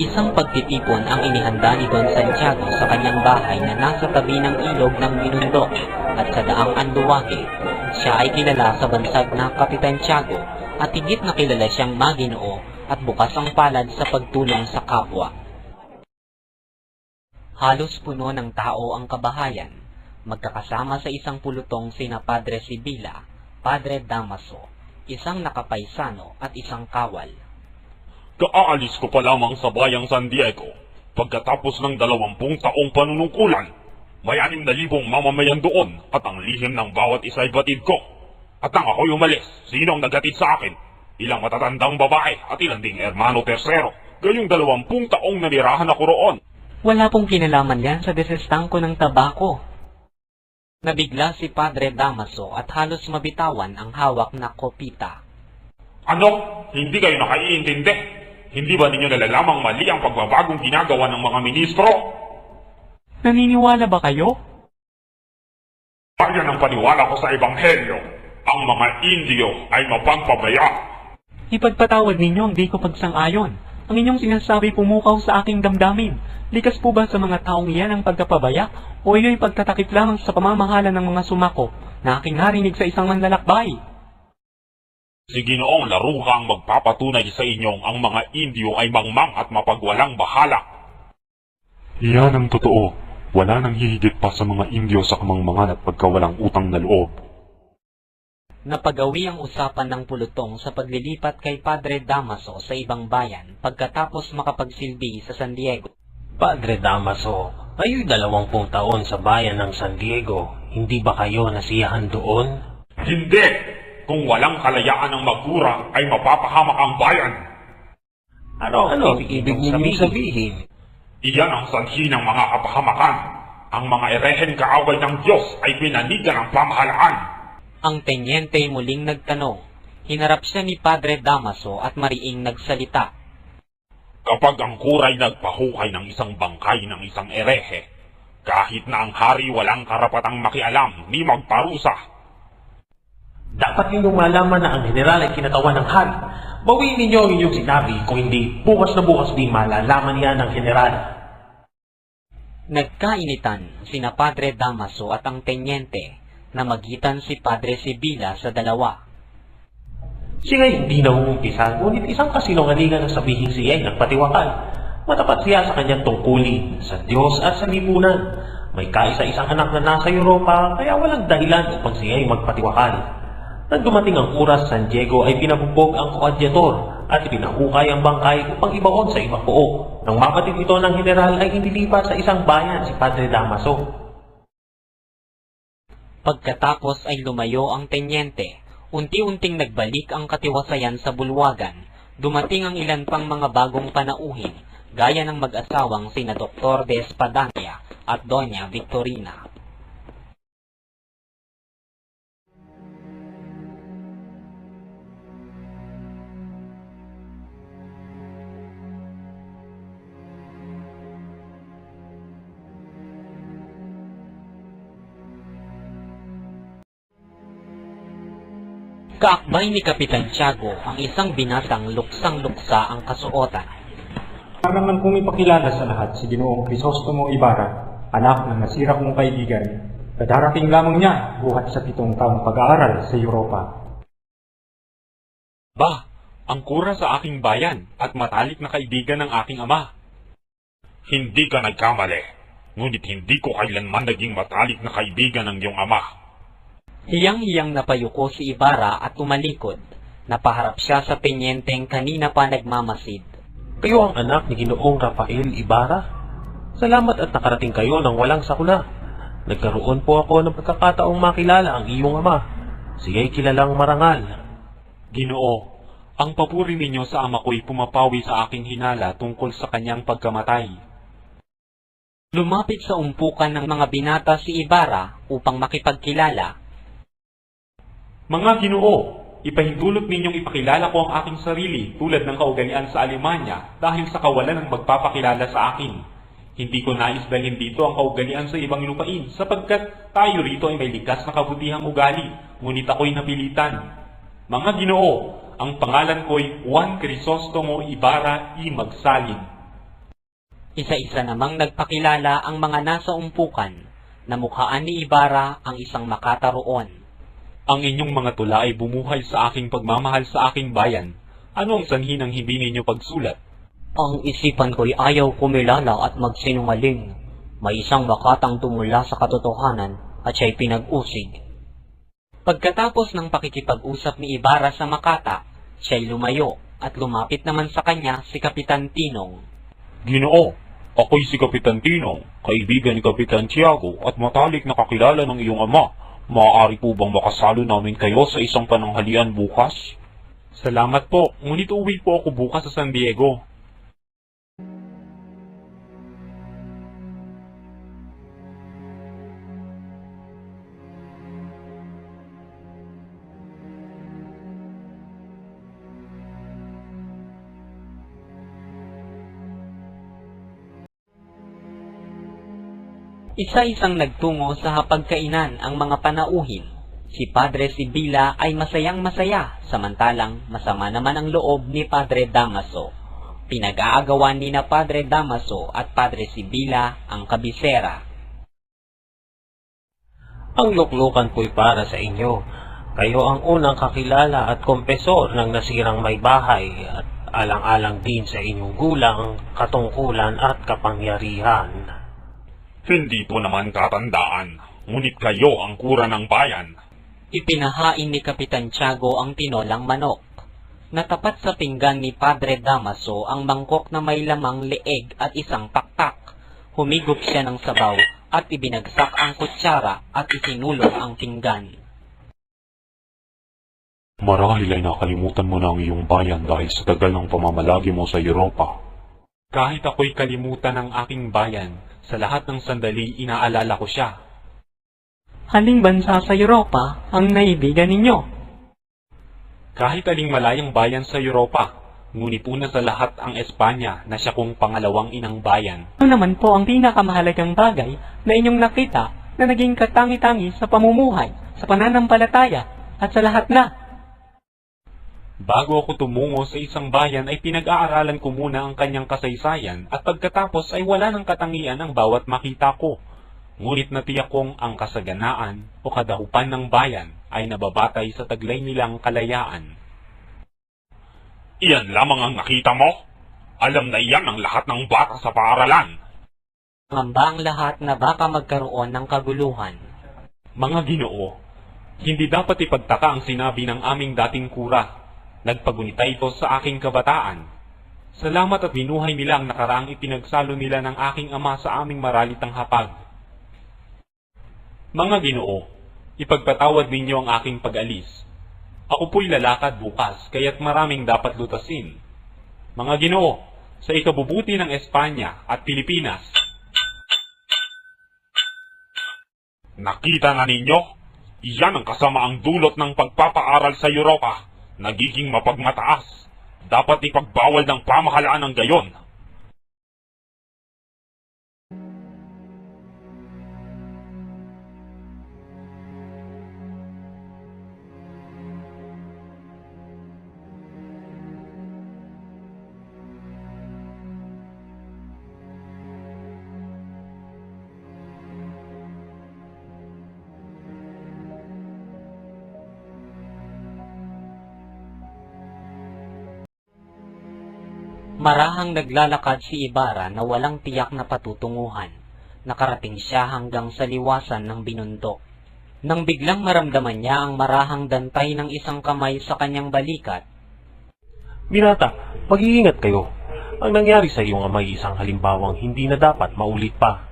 Isang pagtitipon ang inihanda ni Don Santiago sa kanyang bahay na nasa tabi ng ilog ng Minundok at sa daang Anduwage. Siya ay kilala sa bansag na Kapitan Tiago at higit na kilala siyang maginoo at bukas ang palad sa pagtulong sa kapwa. Halos puno ng tao ang kabahayan, magkakasama sa isang pulutong sina Padre Sibila, Padre Damaso, isang nakapaisano at isang kawal. Kaaalis ko pa lamang sa bayang San Diego. Pagkatapos ng dalawampung taong panunungkulan, may anim na libong mamamayan doon at ang lihim ng bawat isa ay batid ko. At nang ako'y umalis, sino ang nagatid sa akin? Ilang matatandang babae at ilang ding hermano tersero. Gayong dalawampung taong nanirahan ako roon. Wala pong kinalaman yan sa desestangko ng tabako. Nabigla si Padre Damaso at halos mabitawan ang hawak na kopita. Ano? Hindi kayo nakaiintindi? Hindi ba ninyo nalalamang mali ang pagbabagong ginagawa ng mga ministro? Naniniwala ba kayo? Ayan ang paniwala ko sa Ebanghelyo. Ang mga Indio ay mapagpabaya. Ipagpatawad ninyo ang di ko pagsang-ayon. Ang inyong sinasabi pumukaw sa aking damdamin. Likas po ba sa mga taong iyan ang pagkapabaya? O iyo'y pagtatakip lamang sa pamamahala ng mga sumako na aking narinig sa isang manlalakbay? Si Ginoong Laruhang magpapatunay sa inyong ang mga Indio ay mangmang at mapagwalang bahala. Iyan ang totoo. Wala nang hihigit pa sa mga Indio sa kamangmangan at pagkawalang utang na loob. Napagawi ang usapan ng pulutong sa paglilipat kay Padre Damaso sa ibang bayan pagkatapos makapagsilbi sa San Diego. Padre Damaso, kayo'y dalawampung taon sa bayan ng San Diego. Hindi ba kayo nasiyahan doon? Hindi! Kung walang kalayaan ng magura ay mapapahamak ang bayan. Ano, ano ibig ninyong sabihin? Iyan ang sanhi ng mga kapahamakan. Ang mga erehen kaaway ng Diyos ay pinanigan ng pamahalaan. Ang tenyente muling nagtanong. Hinarap siya ni Padre Damaso at mariing nagsalita. Kapag ang kuray nagpahukay ng isang bangkay ng isang erehe, kahit na ang hari walang karapatang makialam ni magparusa, Dapat ninyong malaman na ang general ay kinatawan ng hari. Bawiin ninyo ang inyong sinabi kung hindi bukas na bukas din malalaman niya ng general. Nagkainitan sina Padre Damaso at ang tenyente na magitan si Padre Sibila sa dalawa. Siya hindi nauumpisa, ngunit isang kasinungalingan ang sabihin siya ay nagpatiwakal. Matapat siya sa kanyang tungkulin, sa Diyos at sa lipunan. May kaisa-isang anak na nasa Europa, kaya walang dahilan upang siya ay magpatiwakal. Nang dumating ang oras, San Diego ay pinabubog ang koadyator at pinahukay ang bangkay upang ibaon sa ibang pook. Nang mapatid ito ng general ay inilipat sa isang bayan si Padre Damaso. Pagkatapos ay lumayo ang tenyente. Unti-unting nagbalik ang katiwasayan sa bulwagan. Dumating ang ilan pang mga bagong panauhin, gaya ng mag-asawang sina Dr. de Espadanya at Doña Victorina. Kaakbay ni Kapitan Tiago ang isang binatang luksang-luksa ang kasuotan. Para naman kong ipakilala sa lahat si Ginoong Crisostomo Ibarra, anak ng nasira kong kaibigan, na darating lamang niya buhat sa pitong taong pag-aaral sa Europa. Ba, ang kura sa aking bayan at matalik na kaibigan ng aking ama. Hindi ka nagkamali, ngunit hindi ko kailanman naging matalik na kaibigan ng iyong ama. Hiyang-hiyang napayuko si Ibarra at tumalikod. Napaharap siya sa penyenteng kanina pa nagmamasid. Kayo ang anak ni Ginoong Rafael Ibarra? Salamat at nakarating kayo ng walang sakuna. Nagkaroon po ako ng pagkakataong makilala ang iyong ama. Siya'y kilalang marangal. Ginoo, ang papuri ninyo sa ama ko'y pumapawi sa aking hinala tungkol sa kanyang pagkamatay. Lumapit sa umpukan ng mga binata si Ibarra upang makipagkilala. Mga ginoo, ipahintulot ninyong ipakilala ko ang aking sarili tulad ng kaugalian sa Alemanya dahil sa kawalan ng magpapakilala sa akin. Hindi ko nais dalhin dito ang kaugalian sa ibang lupain sapagkat tayo rito ay may likas na kabutihang ugali, ngunit ako'y napilitan. Mga ginoo, ang pangalan ko'y Juan Crisostomo Ibarra I. Magsalin. Isa-isa namang nagpakilala ang mga nasa umpukan na mukhaan ni Ibarra ang isang makata roon. Ang inyong mga tula ay bumuhay sa aking pagmamahal sa aking bayan. Ano ang sanhi ng hindi ninyo pagsulat? Ang isipan ko'y ayaw kumilala at magsinungaling. May isang makatang tumula sa katotohanan at siya'y pinag-usig. Pagkatapos ng pakikipag-usap ni Ibarra sa Makata, siya'y lumayo at lumapit naman sa kanya si Kapitan Tinong. Ginoo, ako'y si Kapitan Tinong, kaibigan ni Kapitan Tiago at matalik na kakilala ng iyong ama. Maaari po bang makasalo namin kayo sa isang pananghalian bukas? Salamat po, ngunit uwi po ako bukas sa San Diego. Isa-isang nagtungo sa hapagkainan ang mga panauhin. Si Padre Sibila ay masayang masaya, samantalang masama naman ang loob ni Padre Damaso. Pinag-aagawan ni na Padre Damaso at Padre Sibila ang kabisera. Ang luklukan po'y para sa inyo. Kayo ang unang kakilala at kompesor ng nasirang may bahay at alang-alang din sa inyong gulang, katungkulan at kapangyarihan. Hindi po naman katandaan, ngunit kayo ang kura ng bayan. Ipinahain ni Kapitan Tiago ang tinolang manok. Natapat sa pinggan ni Padre Damaso ang mangkok na may lamang leeg at isang pakpak. Humigop siya ng sabaw at ibinagsak ang kutsara at isinulong ang pinggan. Marahil ay nakalimutan mo na ang iyong bayan dahil sa tagal ng pamamalagi mo sa Europa. Kahit ako'y kalimutan ng aking bayan, sa lahat ng sandali inaalala ko siya. Haling bansa sa Europa ang naibigan ninyo. Kahit aling malayang bayan sa Europa, ngunit una sa lahat ang Espanya na siya kong pangalawang inang bayan. Ano naman po ang pinakamahalagang bagay na inyong nakita na naging katangi-tangi sa pamumuhay, sa pananampalataya, at sa lahat na? Bago ako tumungo sa isang bayan ay pinag-aaralan ko muna ang kanyang kasaysayan at pagkatapos ay wala ng katangian ang bawat makita ko. Ngunit natiyak kong ang kasaganaan o kadahupan ng bayan ay nababatay sa taglay nilang kalayaan. Iyan lamang ang nakita mo? Alam na iyan ang lahat ng bata sa paaralan. Ngamba ang lahat na baka magkaroon ng kaguluhan. Mga ginoo, hindi dapat ipagtaka ang sinabi ng aming dating kura. Nagpagunita ito sa aking kabataan. Salamat at binuhay nila ang nakaraang ipinagsalo nila ng aking ama sa aming maralitang hapag. Mga ginoo, ipagpatawad ninyo ang aking pag-alis. Ako po'y lalakad bukas, kaya't maraming dapat lutasin. Mga ginoo, sa ikabubuti ng Espanya at Pilipinas, Nakita na ninyo? Iyan ang kasamaang dulot ng pagpapaaral sa Europa. Nagiging mapagmataas. Dapat ipagbawal ng pamahalaan ng gayon. Marahang naglalakad si Ibarra na walang tiyak na patutunguhan. Nakarating siya hanggang sa liwasan ng binundok. Nang biglang maramdaman niya ang marahang dantay ng isang kamay sa kanyang balikat, Binata, mag-iingat kayo. Ang nangyari sa iyong ama ay isang halimbawang hindi na dapat maulit pa.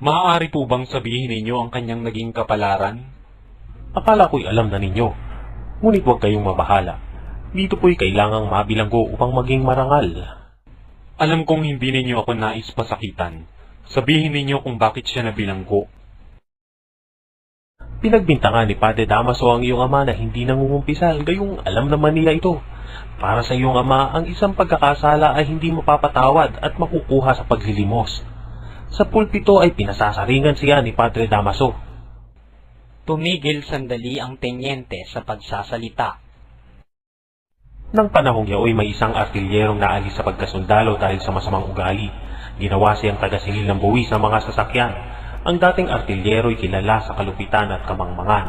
maaari po bang sabihin ninyo ang kanyang naging kapalaran? Akala ko'y alam na ninyo. Ngunit huwag kayong mabahala. Dito po'y kailangang mabilanggo upang maging marangal. Alam kong hindi ninyo ako nais pasakitan. Sabihin ninyo kung bakit siya nabilanggo. Pinagbintangan ni Padre Damaso ang iyong ama na hindi nangungumpisal, gayong alam naman nila ito. Para sa iyong ama, ang isang pagkakasala ay hindi mapapatawad at makukuha sa paglilimos. Sa pulpito ay pinasasaringan siya ni Padre Damaso. tumigil sandali ang tenyente sa pagsasalita. Nang panahong yaoy may isang artilyerong naalis sa pagkasundalo dahil sa masamang ugali. Ginawa siyang tagasingil ng buwis ng mga sasakyan. Ang dating artilyero'y kilala sa kalupitan at kamangmangan.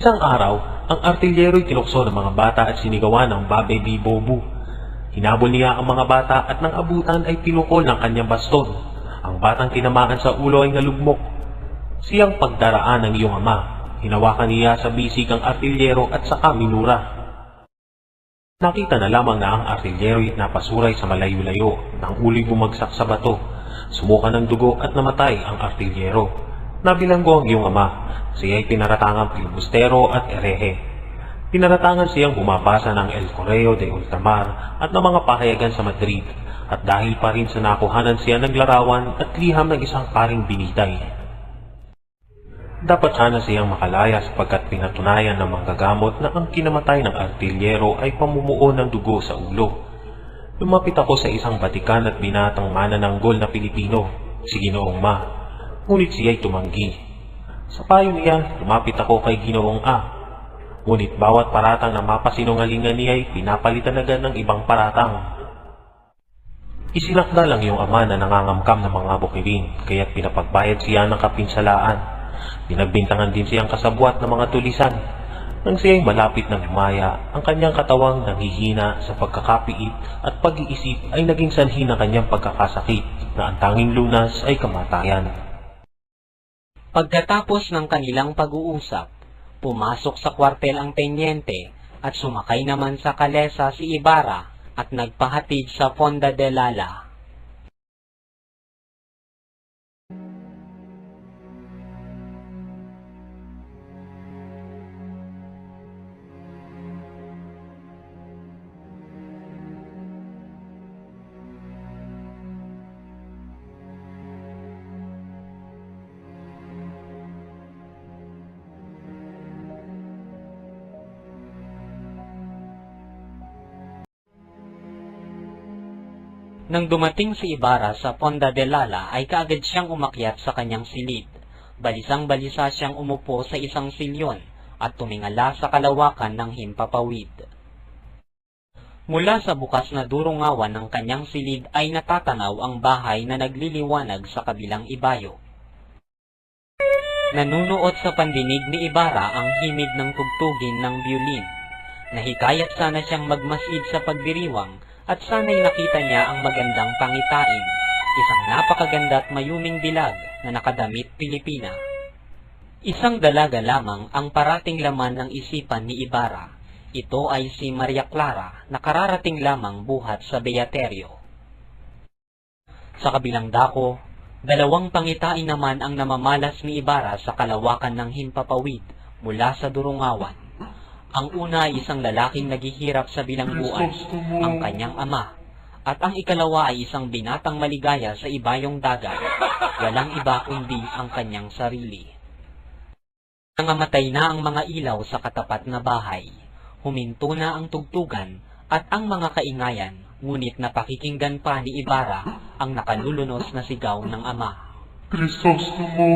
Isang araw, ang artilyero'y tinukso ng mga bata at sinigawan ng Babe Di Bobu. Hinabol niya ang mga bata at nang abutan ay pinukol ng kanyang baston. Ang batang tinamaan sa ulo ay nalugmok. Siyang pagdaraan ng iyong ama. Hinawakan niya sa bisig ang artilyero at saka minura. Nakita na lamang na ang artilyero'y napasuray sa malayo-layo nang ulo'y bumagsak sa bato. Sumuka ng dugo at namatay ang artilyero. Nabilanggo ang iyong ama. Siya'y pinaratangang pilibustero at erehe. Pinaratangan siyang bumabasa ng El Correo de Ultramar at ng mga pahayagan sa Madrid at dahil pa rin sa nakuhanan siya ng larawan at liham ng isang paring binitay. Dapat sana siyang makalaya sapagkat pinatunayan ng manggagamot na ang kinamatay ng artilyero ay pamumuo ng dugo sa ulo. Lumapit ako sa isang batikan at binatang manananggol na Pilipino, si Ginoong Ma. Ngunit siya'y tumanggi. Sa payo niya, lumapit ako kay Ginoong A. Ngunit bawat paratang na mapasinungalingan niya ay pinapalitan agad ng ibang paratang. Isinakda lang yung ama na nangangamkam ng mga bukirin, kaya't pinapagbayad siya ng kapinsalaan. Pinagbintangan din siyang kasabwat ng mga tulisan. Nang siya'y malapit ng lumaya, ang kanyang katawang nanghihina sa pagkakapiit at pag-iisip ay naging sanhi ng kanyang pagkakasakit na ang tanging lunas ay kamatayan. Pagkatapos ng kanilang pag-uusap, pumasok sa kwartel ang tenyente at sumakay naman sa kalesa si Ibarra at nagpahatid sa Fonda de Lala. Nang dumating si Ibarra sa Fonda de Lala ay kaagad siyang umakyat sa kanyang silid. Balisang-balisa siyang umupo sa isang silyon at tumingala sa kalawakan ng himpapawid. Mula sa bukas na durungawan ng kanyang silid ay natatanaw ang bahay na nagliliwanag sa kabilang ibayo. Nanunuot sa pandinig ni Ibarra ang himig ng tugtugin ng violin. Nahikayat sana siyang magmasid sa pagdiriwang at sana'y nakita niya ang magandang pangitain, isang napakaganda at mayuming dilag na nakadamit Pilipina. Isang dalaga lamang ang parating laman ng isipan ni Ibarra. Ito ay si Maria Clara na kararating lamang buhat sa Beaterio. Sa kabilang dako, dalawang pangitain naman ang namamalas ni Ibarra sa kalawakan ng himpapawid mula sa Durungawan. Ang una ay isang lalaking naghihirap sa bilangguan, ang kanyang ama, at ang ikalawa ay isang binatang maligaya sa ibayong dagat, walang iba kundi ang kanyang sarili. Nangamatay na ang mga ilaw sa katapat na bahay, huminto na ang tugtugan at ang mga kaingayan, ngunit napakikinggan pa ni Ibarra ang nakalulunos na sigaw ng ama. Kristostomo,